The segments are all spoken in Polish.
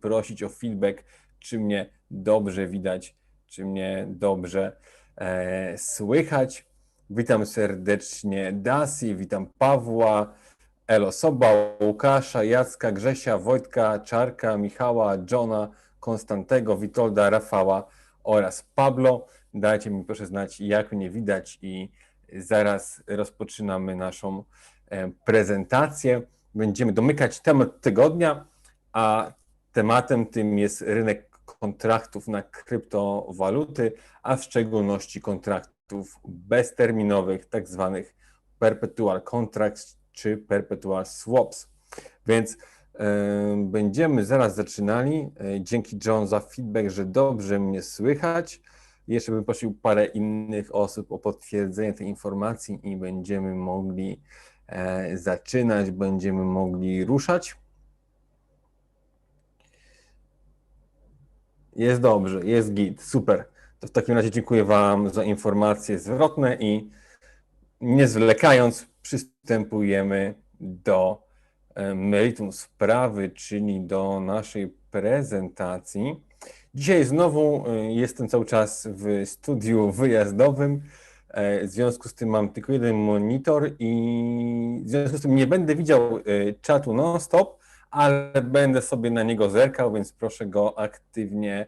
prosić o feedback, czy mnie dobrze widać, czy mnie dobrze e, słychać. Witam serdecznie Dasi, witam Pawła, Elo Soba, Łukasza, Jacka, Grzesia, Wojtka, Czarka, Michała, Johna, Konstantego, Witolda, Rafała oraz Pablo. Dajcie mi proszę znać, jak mnie widać i zaraz rozpoczynamy naszą e, prezentację. Będziemy domykać temat tygodnia, a tematem tym jest rynek kontraktów na kryptowaluty, a w szczególności kontraktów bezterminowych, tak zwanych perpetual contracts czy perpetual swaps. Więc Będziemy zaraz zaczynali. E, dzięki John za feedback, że dobrze mnie słychać. Jeszcze bym prosił parę innych osób o potwierdzenie tej informacji i będziemy mogli e, zaczynać, będziemy mogli ruszać. Jest dobrze, jest git, super. To w takim razie dziękuję Wam za informacje zwrotne i nie zwlekając, przystępujemy do E, meritum sprawy, czyli do naszej prezentacji. Dzisiaj znowu e, jestem cały czas w studiu wyjazdowym. E, w związku z tym mam tylko jeden monitor i w związku z tym nie będę widział czatu non-stop, ale będę sobie na niego zerkał, więc proszę go aktywnie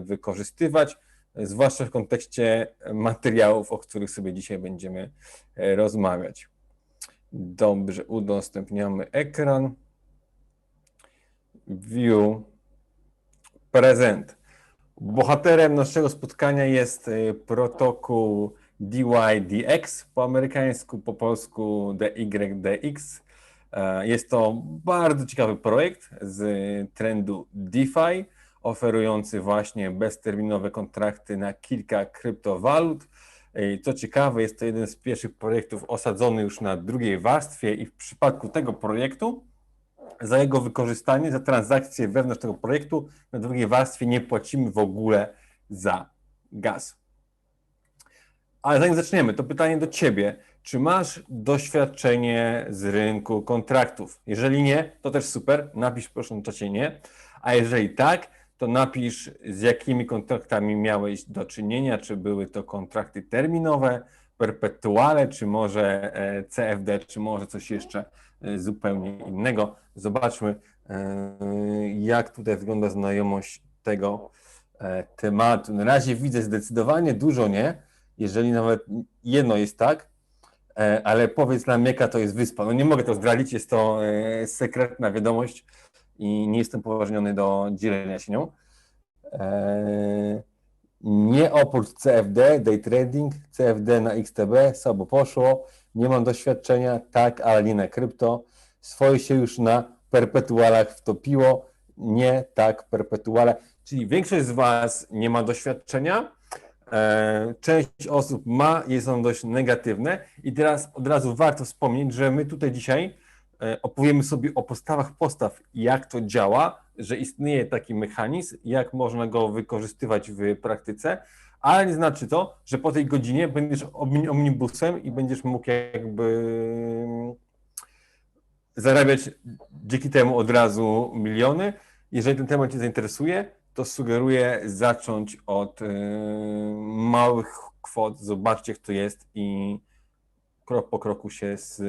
wykorzystywać, zwłaszcza w kontekście materiałów, o których sobie dzisiaj będziemy rozmawiać. Dobrze, udostępniamy ekran. View. Prezent. Bohaterem naszego spotkania jest y, protokół DYDX, po amerykańsku, po polsku DYDX. E, jest to bardzo ciekawy projekt z trendu DeFi, oferujący właśnie bezterminowe kontrakty na kilka kryptowalut. Co ciekawe, jest to jeden z pierwszych projektów osadzony już na drugiej warstwie i w przypadku tego projektu za jego wykorzystanie, za transakcje wewnątrz tego projektu na drugiej warstwie nie płacimy w ogóle za gaz. Ale zanim zaczniemy, to pytanie do Ciebie. Czy masz doświadczenie z rynku kontraktów? Jeżeli nie, to też super, napisz proszę na czacie nie. A jeżeli tak, to napisz, z jakimi kontraktami miałeś do czynienia, czy były to kontrakty terminowe, perpetuale, czy może e, CFD, czy może coś jeszcze e, zupełnie innego. Zobaczmy, e, jak tutaj wygląda znajomość tego tematu. Na razie widzę zdecydowanie dużo nie, jeżeli nawet jedno jest tak, ale powiedz nam, jaka to jest wyspa. No nie mogę to zdradzić, jest to sekretna wiadomość i nie jestem poważniony do dzielenia się nią. Eee, nie oprócz CFD, day trading, CFD na XTB, słabo poszło, nie mam doświadczenia, tak, ale nie na krypto. Swoje się już na perpetualach wtopiło, nie, tak, perpetuale. Czyli większość z Was nie ma doświadczenia, część osób ma, jest on dość negatywne i teraz od razu warto wspomnieć, że my tutaj dzisiaj E, opowiemy sobie o postawach postaw, jak to działa, że istnieje taki mechanizm, jak można go wykorzystywać w praktyce, ale nie znaczy to, że po tej godzinie będziesz omnibusem i będziesz mógł jakby zarabiać dzięki temu od razu miliony. Jeżeli ten temat Cię zainteresuje, to sugeruję zacząć od e, małych kwot, zobaczcie, jak to jest i krok po kroku się z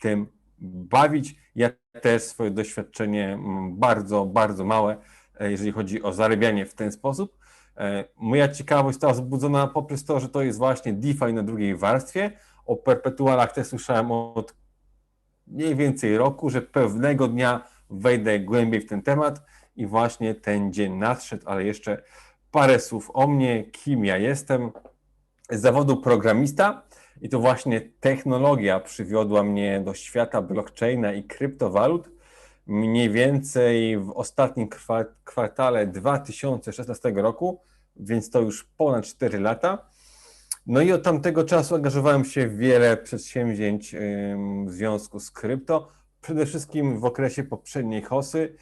tym bawić. Ja też swoje doświadczenie bardzo, bardzo małe, e, jeżeli chodzi o zarabianie w ten sposób. E, moja ciekawość została wzbudzona poprzez to, że to jest właśnie DeFi na drugiej warstwie. O perpetualach też słyszałem od mniej więcej roku, że pewnego dnia wejdę głębiej w ten temat i właśnie ten dzień nadszedł, ale jeszcze parę słów o mnie, kim ja jestem. Z zawodu programista i to właśnie technologia przywiodła mnie do świata blockchaina i kryptowalut. Mniej więcej w ostatnim kwartale 2016 roku, więc to już ponad 4 lata. No i od tamtego czasu angażowałem się w wiele przedsięwzięć w związku z krypto. Przede wszystkim w okresie poprzedniej HOSY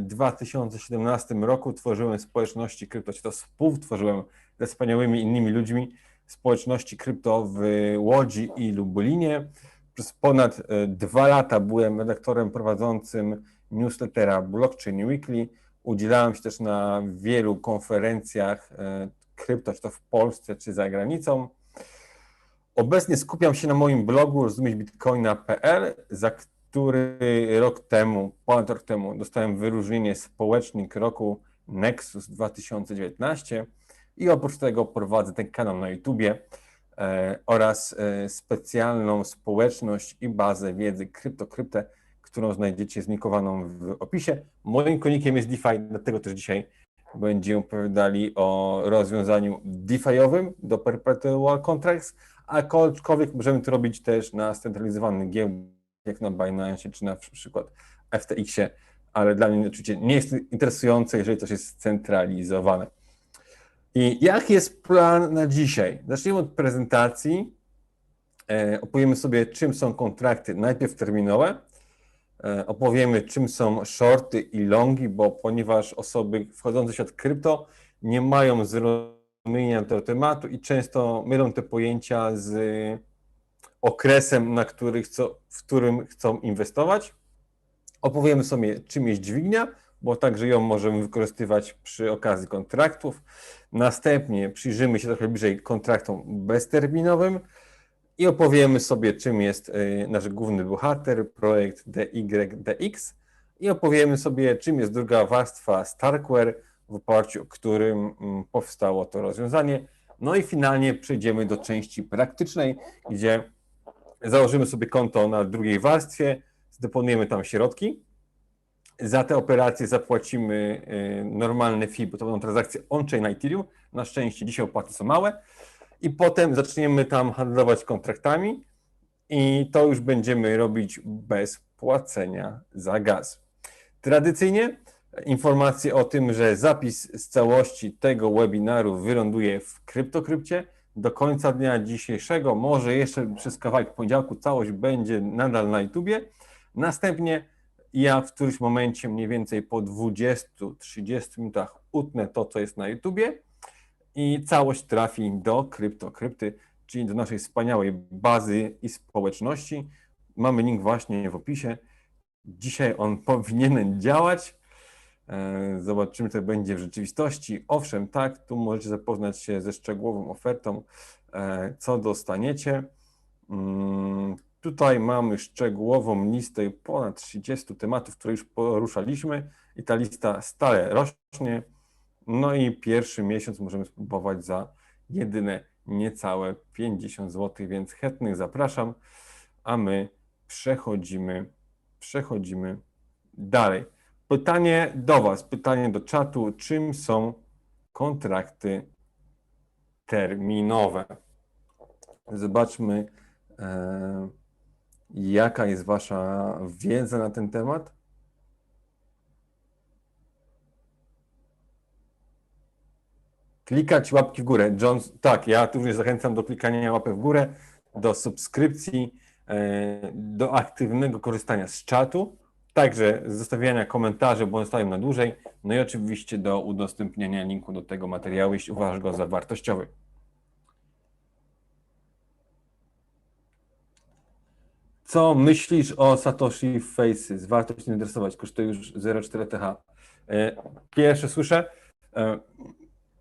2017 roku tworzyłem społeczności krypto, czy to współtworzyłem ze wspaniałymi innymi ludźmi, społeczności krypto w Łodzi i Lubulinie. Przez ponad e, dwa lata byłem redaktorem prowadzącym newslettera Blockchain Weekly. Udzielałem się też na wielu konferencjach e, krypto, czy to w Polsce, czy za granicą. Obecnie skupiam się na moim blogu rozumieć-bitcoina.pl, za który rok temu, ponad rok temu dostałem wyróżnienie Społecznik Roku Nexus 2019 i oprócz tego prowadzę ten kanał na YouTubie e, oraz e, specjalną społeczność i bazę wiedzy krypto-kryptę, którą znajdziecie znikowaną w opisie. Moim konikiem jest DeFi, dlatego też dzisiaj będziemy opowiadali o rozwiązaniu DeFiowym do Perpetual Contracts, aczkolwiek możemy to robić też na scentralizowanych giełdach, jak na Binance czy na przykład FTX-ie, ale dla mnie oczywiście nie jest interesujące, jeżeli coś jest scentralizowane. I jaki jest plan na dzisiaj? Zacznijmy od prezentacji. E, opowiemy sobie, czym są kontrakty najpierw terminowe, e, opowiemy, czym są shorty i longi, bo ponieważ osoby wchodzące w świat krypto nie mają zrozumienia tego tematu i często mylą te pojęcia z okresem, na który chcą, w którym chcą inwestować. Opowiemy sobie, czym jest dźwignia, bo także ją możemy wykorzystywać przy okazji kontraktów. Następnie przyjrzymy się trochę bliżej kontraktom bezterminowym i opowiemy sobie, czym jest y, nasz główny bohater, projekt DYDX i opowiemy sobie, czym jest druga warstwa Starkware, w oparciu o którym mm, powstało to rozwiązanie. No i finalnie przejdziemy do części praktycznej, gdzie założymy sobie konto na drugiej warstwie, zdeponujemy tam środki. Za te operacje zapłacimy y, normalne fee, bo to będą transakcje on-chain na Ethereum. Na szczęście dzisiaj opłaty są małe. I potem zaczniemy tam handlować kontraktami i to już będziemy robić bez płacenia za gaz. Tradycyjnie informacje o tym, że zapis z całości tego webinaru wyląduje w kryptokrypcie do końca dnia dzisiejszego, może jeszcze przez kawałek poniedziałku całość będzie nadal na YouTubie. Następnie ja w którymś momencie, mniej więcej po 20-30 minutach utnę to, co jest na YouTubie i całość trafi do kryptokrypty, czyli do naszej wspaniałej bazy i społeczności. Mamy link właśnie w opisie. Dzisiaj on powinien działać. E, zobaczymy, co będzie w rzeczywistości. Owszem, tak, tu możecie zapoznać się ze szczegółową ofertą, e, co dostaniecie. Mm, tutaj mamy szczegółową listę ponad 30 tematów, które już poruszaliśmy i ta lista stale rośnie. No i pierwszy miesiąc możemy spróbować za jedyne niecałe 50 zł, więc chętnych zapraszam, a my przechodzimy, przechodzimy dalej. Pytanie do Was, pytanie do czatu. Czym są kontrakty terminowe? Zobaczmy, e, jaka jest Wasza wiedza na ten temat. Klikać łapki w górę. John, tak, ja również zachęcam do klikania łapek w górę, do subskrypcji, e, do aktywnego korzystania z czatu Także zostawiania komentarzy, bo zostają na dłużej. No i oczywiście do udostępniania linku do tego materiału, jeśli uważasz go za wartościowy. Co myślisz o Satoshi Faces? Warto się interesować, kosztuje już 0,4 TH. E, pierwsze słyszę. E,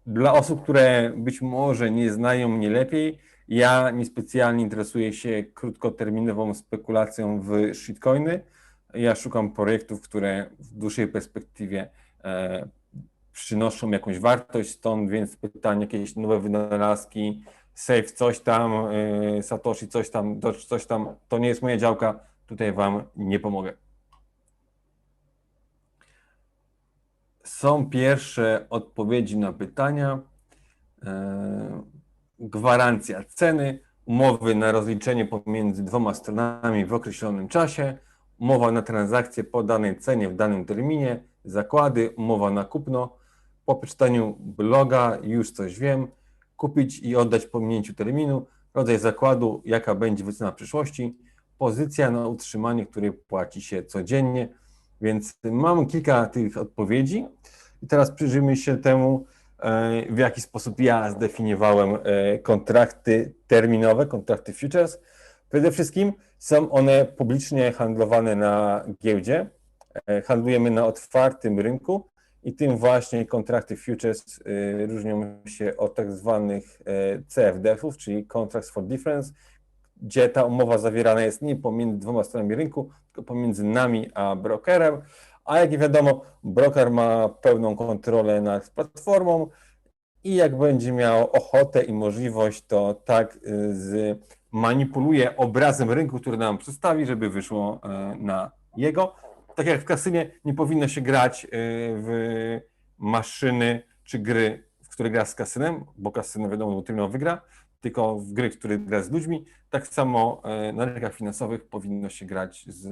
dla osób, które być może nie znają mnie lepiej, ja niespecjalnie interesuję się krótkoterminową spekulacją w shitcoiny ja szukam projektów, które w dłuższej perspektywie e, przynoszą jakąś wartość, stąd więc pytanie, jakieś nowe wynalazki, Safe coś tam, e, Satoshi coś tam, coś tam, to nie jest moja działka, tutaj Wam nie pomogę. Są pierwsze odpowiedzi na pytania. E, gwarancja ceny, umowy na rozliczenie pomiędzy dwoma stronami w określonym czasie, umowa na transakcję po danej cenie w danym terminie, zakłady, umowa na kupno. Po przeczytaniu bloga już coś wiem, kupić i oddać po minięciu terminu, rodzaj zakładu, jaka będzie wycena w przyszłości, pozycja na utrzymanie, której płaci się codziennie. Więc mam kilka tych odpowiedzi i teraz przyjrzyjmy się temu, e, w jaki sposób ja zdefiniowałem e, kontrakty terminowe, kontrakty futures. Przede wszystkim są one publicznie handlowane na giełdzie. e, handlujemy na otwartym rynku i tym właśnie kontrakty futures e, różnią się od tak zwanych e, CFD-ów, czyli Contracts for Difference, gdzie ta umowa zawierana jest nie pomiędzy dwoma stronami rynku, tylko pomiędzy nami a brokerem, a jak wiadomo, broker ma pełną kontrolę nad platformą i jak będzie miał ochotę i możliwość, to tak z manipuluje obrazem rynku, który nam przedstawi, żeby wyszło na jego. Tak jak w kasynie nie powinno się grać y, w maszyny czy gry, w które gra z kasynem, bo kasyno wiadomo, tylko wygra, tylko w gry, w które gra z ludźmi. Tak samo y, na rynkach finansowych powinno się grać z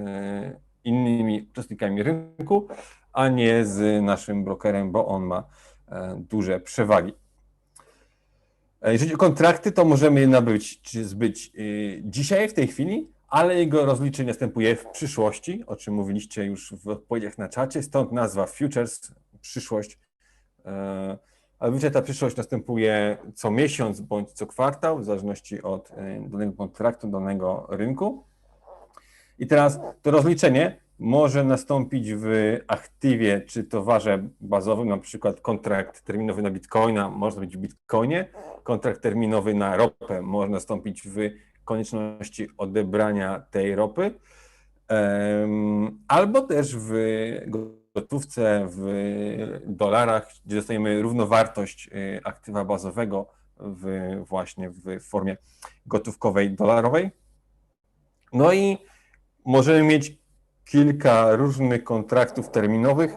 innymi uczestnikami rynku, a nie z naszym brokerem, bo on ma duże przewagi. Jeżeli o kontrakty, to możemy je nabyć czy zbyć dzisiaj, w tej chwili, ale jego rozliczenie następuje w przyszłości, o czym mówiliście już w odpowiedziach na czacie, stąd nazwa futures, przyszłość. E, ale zwyczaj ta przyszłość następuje co miesiąc bądź co kwartał, w zależności od e, danego kontraktu, danego rynku. I teraz to rozliczenie może nastąpić w aktywie czy towarze bazowym, na przykład kontrakt terminowy na bitcoina może być w bitcoinie, kontrakt terminowy na ropę może nastąpić w konieczności odebrania tej ropy, albo też w gotówce, w dolarach, gdzie dostajemy równowartość y, aktywa bazowego w, właśnie w formie gotówkowej dolarowej. No i możemy mieć kilka różnych kontraktów terminowych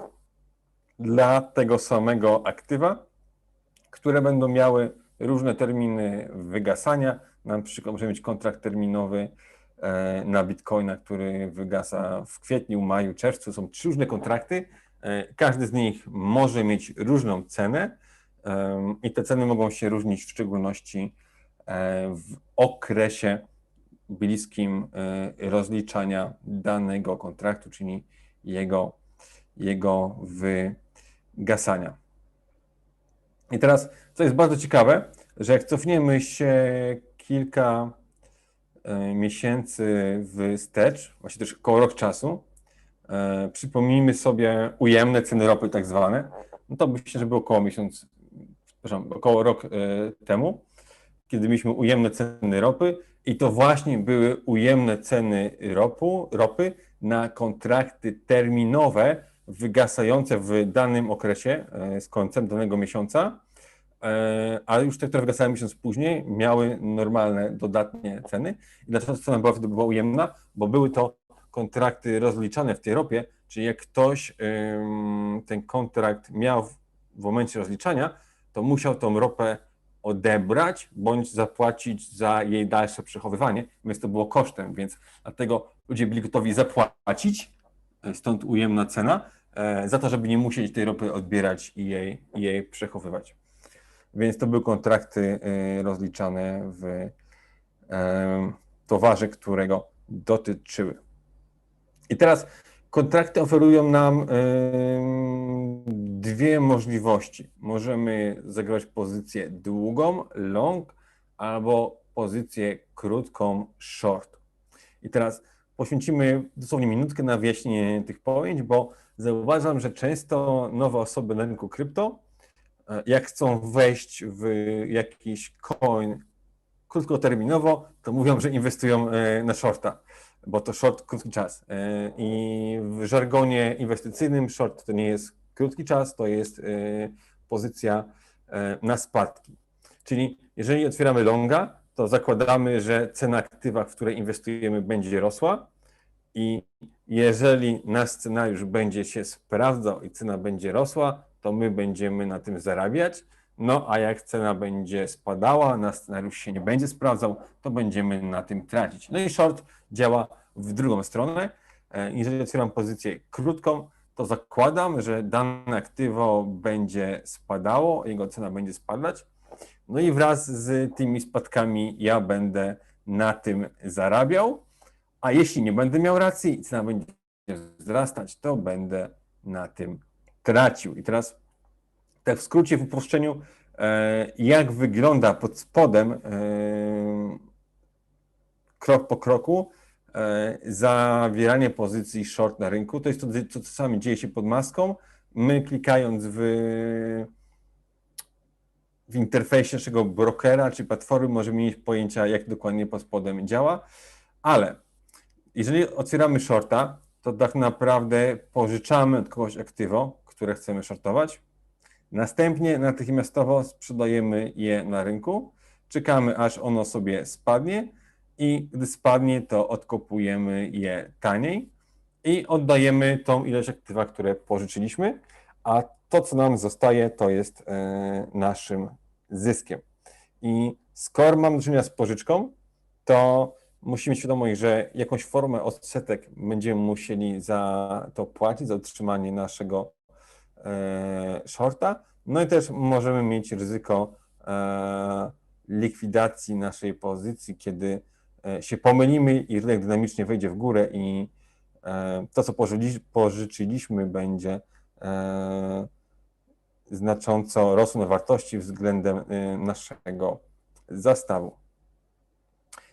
dla tego samego aktywa, które będą miały różne terminy wygasania, na przykład możemy mieć kontrakt terminowy e, na bitcoina, który wygasa w kwietniu, maju, czerwcu. Są trzy różne kontrakty. E, każdy z nich może mieć różną cenę i te ceny mogą się różnić w szczególności e, w okresie bliskim rozliczania danego kontraktu, czyli jego, jego wygasania. I teraz, co jest bardzo ciekawe, że jak cofniemy się kilka e, miesięcy wstecz, właśnie też około rok czasu, e, przypomnijmy sobie ujemne ceny ropy tak zwane, no to myślę, że było około miesiąc, przepraszam, około rok temu, kiedy mieliśmy ujemne ceny ropy i to właśnie były ujemne ceny ropu, ropy na kontrakty terminowe wygasające w danym okresie z końcem danego miesiąca E, ale już te, które wygasały miesiąc później, miały normalne, dodatnie ceny. I dlaczego cena była była ujemna? Bo były to kontrakty rozliczane w tej ropie, czyli jak ktoś ten kontrakt miał w momencie rozliczania, to musiał tą ropę odebrać bądź zapłacić za jej dalsze przechowywanie, więc to było kosztem, więc dlatego ludzie byli gotowi zapłacić, e, stąd ujemna cena, e, za to, żeby nie musieć tej ropy odbierać i jej, i jej przechowywać. Więc to były kontrakty y, rozliczane w towarze, którego dotyczyły. I teraz kontrakty oferują nam dwie możliwości. Możemy zagrać pozycję długą, long, albo pozycję krótką, short. I teraz poświęcimy dosłownie minutkę na wyjaśnienie tych pojęć, bo zauważam, że często nowe osoby na rynku krypto E, jak chcą wejść w jakiś coin krótkoterminowo, to mówią, że inwestują e, na shorta, bo to short krótki czas. E, I w żargonie inwestycyjnym short to nie jest krótki czas, to jest pozycja na spadki. Czyli jeżeli otwieramy longa, to zakładamy, że cena aktywa, w której inwestujemy, będzie rosła. I jeżeli nasz scenariusz będzie się sprawdzał i cena będzie rosła, to my będziemy na tym zarabiać. No a jak cena będzie spadała, na scenariusz się nie będzie sprawdzał, to będziemy na tym tracić. No i short działa w drugą stronę. E, jeżeli otwieram pozycję krótką, to zakładam, że dane aktywo będzie spadało, jego cena będzie spadać. No i wraz z tymi spadkami ja będę na tym zarabiał, a jeśli nie będę miał racji i cena będzie wzrastać, to będę na tym tracił. I teraz tak w skrócie, w uproszczeniu, e, jak wygląda pod spodem e, krok po kroku e, zawieranie pozycji short na rynku. To jest to, co czasami dzieje się pod maską. My klikając w, w interfejsie naszego brokera czy platformy możemy mieć pojęcia, jak dokładnie pod spodem działa, ale jeżeli otwieramy shorta, to tak naprawdę pożyczamy od kogoś aktywo, które chcemy shortować. Następnie natychmiastowo sprzedajemy je na rynku, czekamy aż ono sobie spadnie i gdy spadnie, to odkopujemy je taniej i oddajemy tą ilość aktywa, które pożyczyliśmy, a to, co nam zostaje, to jest e, naszym zyskiem. I skoro mam do czynienia z pożyczką, to musimy mieć świadomość, że jakąś formę odsetek będziemy musieli za to płacić, za utrzymanie naszego shorta. No i też możemy mieć ryzyko e, likwidacji naszej pozycji, kiedy e, się pomylimy i rynek dynamicznie wejdzie w górę i e, to, co pożyczyliśmy, będzie e, znacząco rosło na wartości względem e, naszego zastawu.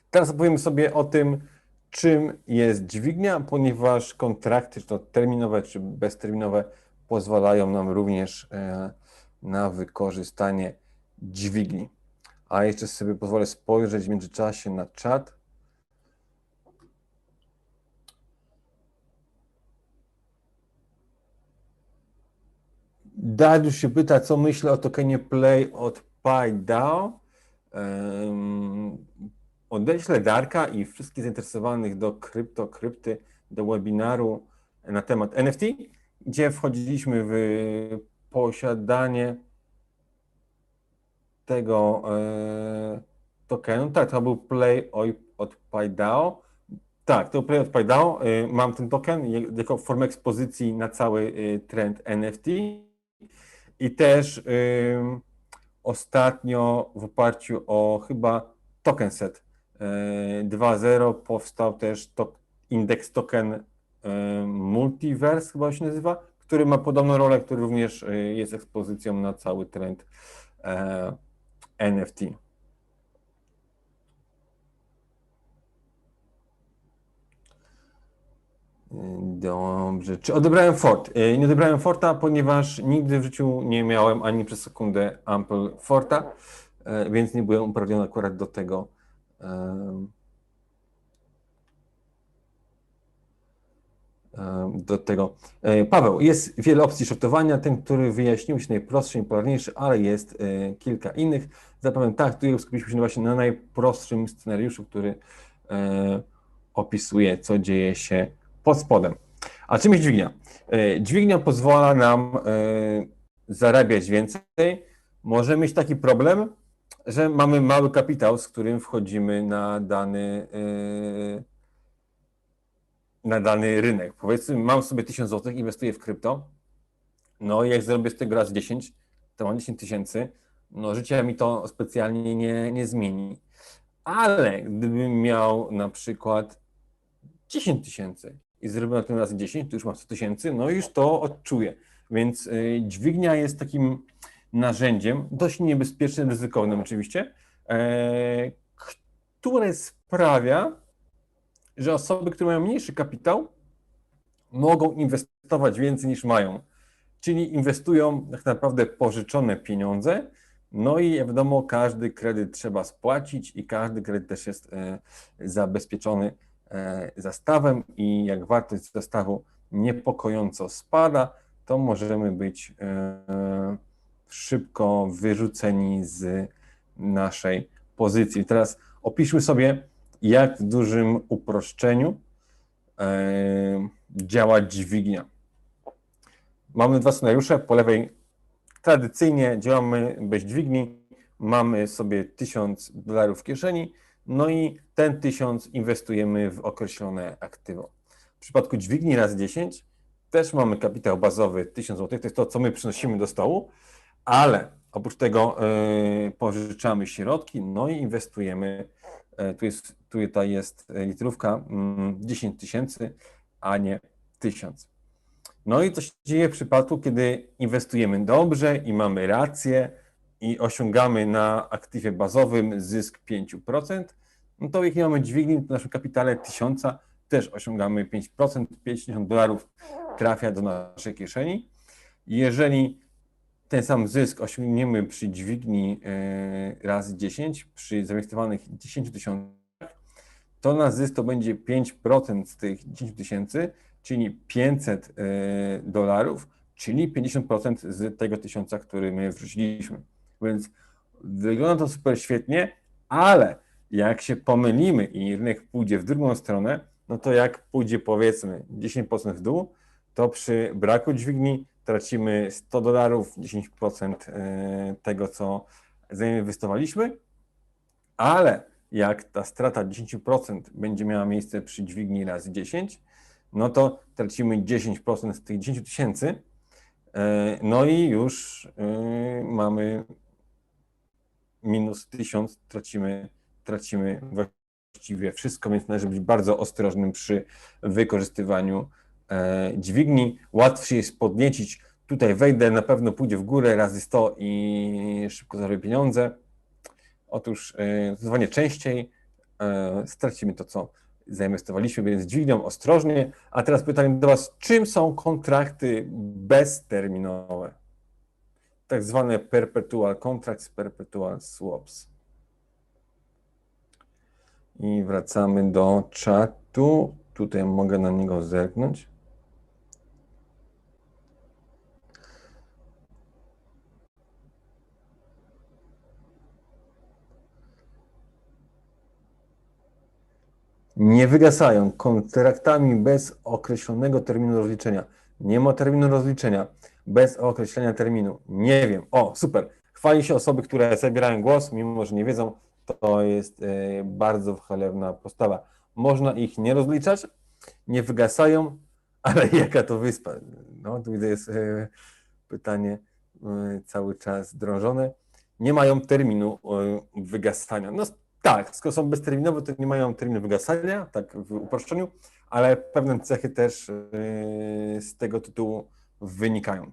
Teraz opowiemy sobie o tym, czym jest dźwignia, ponieważ kontrakty, czy to terminowe, czy bezterminowe, pozwalają nam również e, na wykorzystanie dźwigni. A jeszcze sobie pozwolę spojrzeć w międzyczasie na czat. Dariusz się pyta, co myślę o tokenie Play od PyDAO. Um, odeślę Darka i wszystkich zainteresowanych do krypto, krypty, do webinaru na temat NFT, gdzie wchodziliśmy w posiadanie tego e, tokenu. Tak, to był Play od PyDAO. Tak, to Play od PyDAO. E, mam ten token jako formę ekspozycji na cały e, trend NFT. I też ym, ostatnio w oparciu o chyba token set e, 2.0 powstał też to, indeks token e, Multiverse chyba się nazywa, który ma podobną rolę, który również e, jest ekspozycją na cały trend e, NFT. Dobrze. Czy odebrałem Fort? E, Nie odebrałem Forta, ponieważ nigdy w życiu nie miałem ani przez sekundę Ample Forta, e, więc nie byłem uprawniony akurat do tego. Do tego. E, Paweł, jest wiele opcji shortowania. Ten, który wyjaśnił się najprostszy, najpopularniejszy, ale jest e, kilka innych. Zapewne tak, tu skupiliśmy się właśnie na najprostszym scenariuszu, który e, opisuje, co dzieje się pod spodem. A czym jest dźwignia? E, Dźwignia pozwala nam e, zarabiać więcej. Możemy mieć taki problem, że mamy mały kapitał, z którym wchodzimy na dany, e, na dany rynek. Powiedzmy, mam sobie 1000 zł, inwestuję w krypto. No i jak zrobię z tego raz 10, to mam 10 tysięcy. No życie mi to specjalnie nie, nie zmieni. Ale gdybym miał na przykład 10 tysięcy i zrobię na tym razy 10, to już mam 100 tysięcy, no już to odczuję. Więc y, dźwignia jest takim narzędziem, dość niebezpiecznym, ryzykownym oczywiście, e, które sprawia, że osoby, które mają mniejszy kapitał, mogą inwestować więcej niż mają. Czyli inwestują tak naprawdę pożyczone pieniądze, no i wiadomo, każdy kredyt trzeba spłacić i każdy kredyt też jest e, zabezpieczony e, zastawem i jak wartość zastawu niepokojąco spada, to możemy być e, szybko wyrzuceni z naszej pozycji. Teraz opiszmy sobie, jak w dużym uproszczeniu e, działa dźwignia. Mamy dwa scenariusze. Po lewej tradycyjnie działamy bez dźwigni. Mamy sobie 1000 dolarów w kieszeni, no i ten 1000 inwestujemy w określone aktywo. W przypadku dźwigni raz 10 też mamy kapitał bazowy 1000 zł, to jest to, co my przynosimy do stołu, ale oprócz tego e, pożyczamy środki, no i inwestujemy. E, tu jest, tutaj jest litrówka mm, 10 tysięcy, a nie 1000. No i co się dzieje w przypadku, kiedy inwestujemy dobrze i mamy rację i osiągamy na aktywie bazowym zysk 5%, no to jeśli mamy dźwignię w naszym kapitale 1000, też osiągamy 5%, 50 dolarów trafia do naszej kieszeni. Jeżeli ten sam zysk osiągniemy przy dźwigni e, razy 10, przy zainwestowanych 10 tysiącach, to nasz zysk to będzie 5% z tych 10 tysięcy, czyli 500 e, dolarów, czyli 50% z tego tysiąca, który my wrzuciliśmy. Więc wygląda to super świetnie, ale jak się pomylimy i rynek pójdzie w drugą stronę, no to jak pójdzie powiedzmy 10% w dół, to przy braku dźwigni tracimy 100 dolarów, 10% e, tego, co zainwestowaliśmy, ale jak ta strata 10% będzie miała miejsce przy dźwigni razy 10, no to tracimy 10% z tych 10 tysięcy, e, no i już e, mamy minus 1000, tracimy, tracimy właściwie wszystko, więc należy być bardzo ostrożnym przy wykorzystywaniu dźwigni. Łatwiej jest podniecić. Tutaj wejdę, na pewno pójdzie w górę razy 100 i szybko zarobię pieniądze. Otóż e, zdecydowanie częściej e, stracimy to, co zainwestowaliśmy, więc dźwignią ostrożnie. A teraz pytanie do Was, czym są kontrakty bezterminowe? Tak zwane perpetual contracts, perpetual swaps. I wracamy do czatu. Tutaj mogę na niego zerknąć. Nie wygasają kontraktami bez określonego terminu rozliczenia. Nie ma terminu rozliczenia bez określenia terminu. Nie wiem. O, super. Chwali się osoby, które zabierają głos, mimo że nie wiedzą, to jest e, bardzo chalewna postawa. Można ich nie rozliczać, nie wygasają, ale jaka to wyspa? No, tu widzę jest e, pytanie e, cały czas drążone. Nie mają terminu wygasania. No tak, skoro są bezterminowe, to nie mają terminu wygasania, tak w uproszczeniu, ale pewne cechy też z tego tytułu wynikają.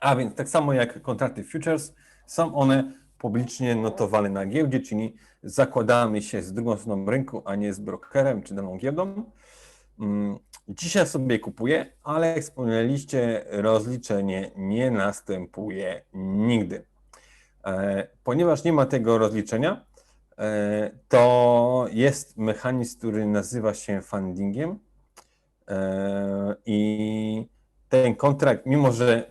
A więc tak samo jak kontrakty futures, są one publicznie notowane na giełdzie, czyli zakładamy się z drugą stroną rynku, a nie z brokerem czy daną giełdą. Mm, dzisiaj sobie kupuję, ale jak wspomnieliście, rozliczenie nie następuje nigdy. E, ponieważ nie ma tego rozliczenia, e, to jest mechanizm, który nazywa się fundingiem e, i ten kontrakt, mimo że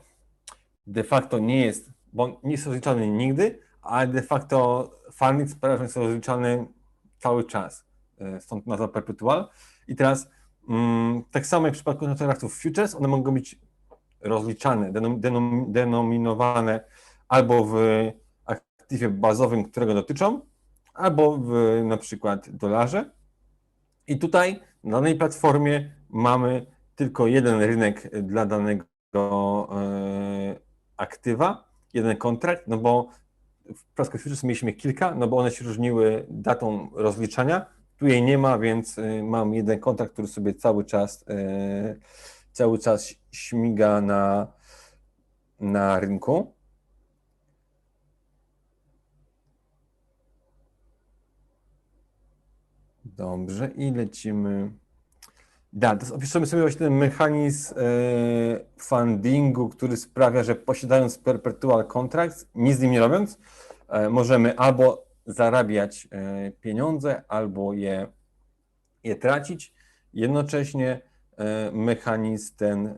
de facto nie jest, bo nie jest rozliczany nigdy, ale de facto funding sprawia, że jest rozliczany cały czas. Stąd nazwa perpetual. I teraz tak samo jak w przypadku kontraktów futures, one mogą być rozliczane, denom, denominowane albo w aktywie bazowym, którego dotyczą, albo w na przykład dolarze. I tutaj na danej platformie mamy tylko jeden rynek dla danego e, aktywa, jeden kontrakt, no bo w Prasco Futures mieliśmy kilka, no bo one się różniły datą rozliczania. Tu jej nie ma, więc y, mam jeden kontrakt, który sobie cały czas, y, cały czas śmiga na, na rynku. Dobrze, i lecimy. Da, to opiszemy sobie właśnie ten mechanizm e, fundingu, który sprawia, że posiadając perpetual contracts, nic z nim nie robiąc, możemy albo zarabiać e, pieniądze, albo je, je tracić. Jednocześnie mechanizm ten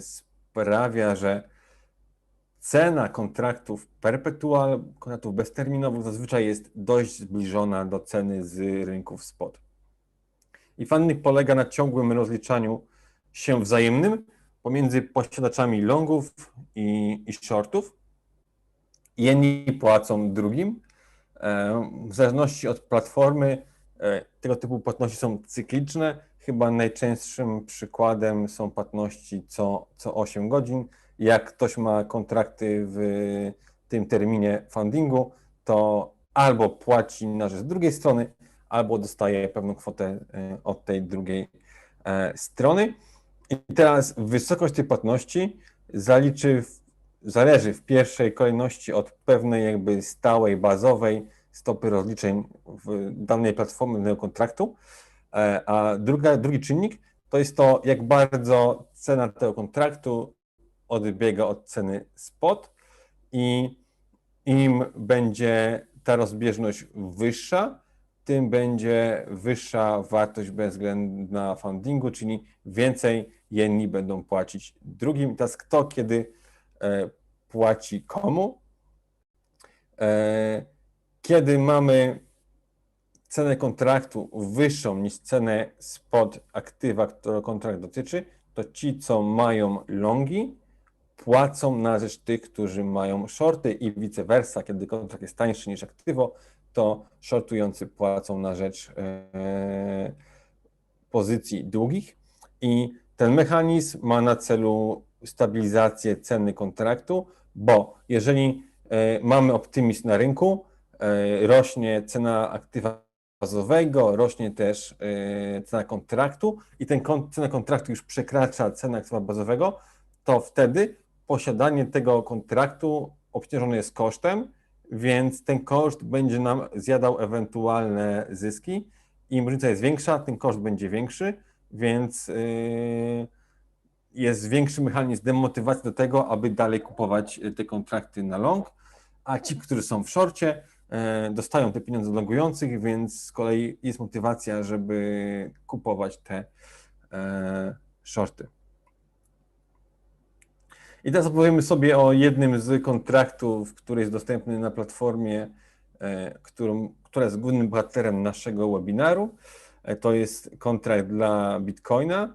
sprawia, że cena kontraktów perpetual, kontraktów bezterminowych zazwyczaj jest dość zbliżona do ceny z rynków spot. I funding polega na ciągłym rozliczaniu się wzajemnym pomiędzy posiadaczami longów i, i shortów. Jedni płacą drugim. E, w zależności od platformy e, tego typu płatności są cykliczne. Chyba najczęstszym przykładem są płatności co, co 8 godzin. Jak ktoś ma kontrakty w tym terminie fundingu, to albo płaci na rzecz drugiej strony, albo dostaje pewną kwotę e, od tej drugiej strony. I teraz wysokość tej płatności zaliczy zależy w pierwszej kolejności od pewnej jakby stałej, bazowej stopy rozliczeń w danej platformy, danego kontraktu, E, a druga, drugi czynnik to jest to, jak bardzo cena tego kontraktu odbiega od ceny spot i im będzie ta rozbieżność wyższa, tym będzie wyższa wartość bezwzględna fundingu, czyli więcej jedni będą płacić drugim. Teraz kto kiedy płaci komu? E, Kiedy mamy cenę kontraktu wyższą niż cenę spot aktywa, którego kontrakt dotyczy, to ci, co mają longi, płacą na rzecz tych, którzy mają shorty i vice versa. Kiedy kontrakt jest tańszy niż aktywo, to shortujący płacą na rzecz e, pozycji długich. I ten mechanizm ma na celu stabilizację ceny kontraktu, bo jeżeli e, mamy optymizm na rynku, e, rośnie cena aktywa bazowego, rośnie też e, cena kontraktu i ten cena kontraktu już przekracza cenę aktywa bazowego, to wtedy posiadanie tego kontraktu obciążone jest kosztem, więc ten koszt będzie nam zjadał ewentualne zyski. Im różnica jest większa, tym koszt będzie większy, więc yy, jest większy mechanizm demotywacji do tego, aby dalej kupować te kontrakty na long, a ci, którzy są w szorcie, e, dostają te pieniądze od longujących, więc z kolei jest motywacja, żeby kupować te e, shorty. I teraz opowiemy sobie o jednym z kontraktów, który jest dostępny na platformie, e, którą, która jest głównym bohaterem naszego webinaru. E, To jest kontrakt dla Bitcoina.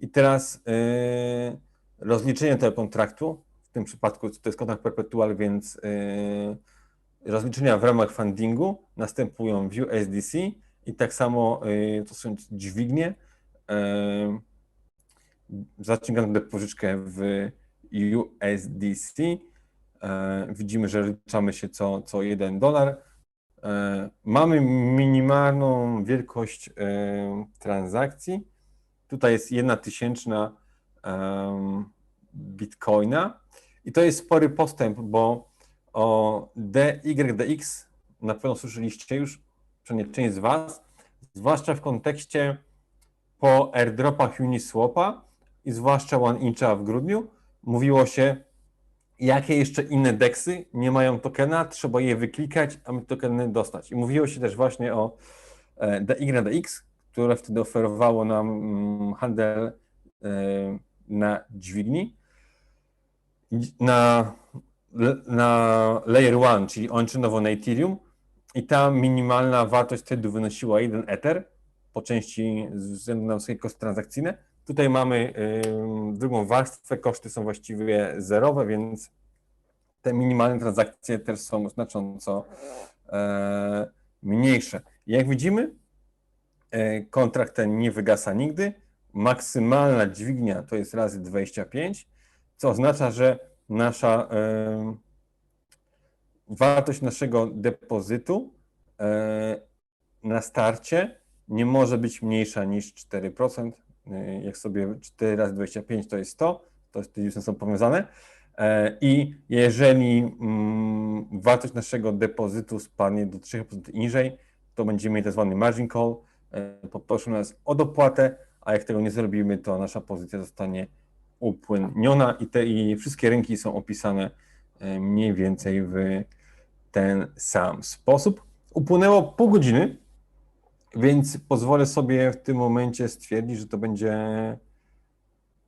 I teraz e, rozliczenie tego kontraktu, w tym przypadku to jest kontrakt perpetual, więc e, rozliczenia w ramach fundingu następują w USDC i tak samo e, to są dźwignie. E, Zaciągamy depożyczkę w USDC. E, Widzimy, że liczamy się co, co 1 dolar. E, Mamy minimalną wielkość transakcji. Tutaj jest jedna tysięczna em, bitcoina i to jest spory postęp, bo o DYDX na pewno słyszeliście już, przynajmniej część z Was, zwłaszcza w kontekście po airdropach Uniswapa i zwłaszcza OneIncha w grudniu, mówiło się, jakie jeszcze inne deksy nie mają tokena, trzeba je wyklikać, aby tokeny dostać. I mówiło się też właśnie o e, DYDX, które wtedy oferowało nam mm, handel e, na dźwigni. Na, na Layer 1, czyli on-chainowo na Ethereum i ta minimalna wartość wtedy wynosiła 1 Ether po części ze względu na wysokie koszty transakcyjne. Tutaj mamy drugą warstwę, koszty są właściwie zerowe, więc te minimalne transakcje też są znacząco e, mniejsze. Jak widzimy, kontrakt ten nie wygasa nigdy. Maksymalna dźwignia to jest razy 25, co oznacza, że nasza e, wartość naszego depozytu e, na starcie nie może być mniejsza niż 4%. E, Jak sobie 4 razy 25 to jest 100, to te liczby są powiązane. E, I jeżeli mm, wartość naszego depozytu spadnie do 3% i niżej, to będziemy mieli tak zwany margin call. E, Poproszą nas o dopłatę, a jak tego nie zrobimy, to nasza pozycja zostanie upłynniona i te i wszystkie rynki są opisane e, mniej więcej w ten sam sposób. Upłynęło pół godziny, więc pozwolę sobie w tym momencie stwierdzić, że to będzie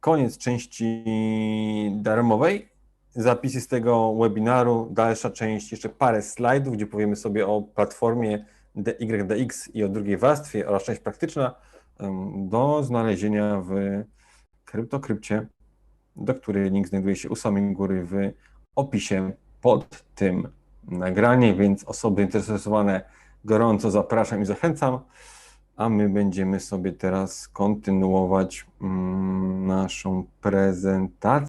koniec części darmowej. Zapisy z tego webinaru, dalsza część, jeszcze parę slajdów, gdzie powiemy sobie o platformie DYDX i o drugiej warstwie oraz część praktyczna do znalezienia w kryptokrypcie, do której link znajduje się u samej góry w opisie pod tym nagraniem, więc osoby zainteresowane gorąco zapraszam i zachęcam, a my będziemy sobie teraz kontynuować mm, naszą prezentację.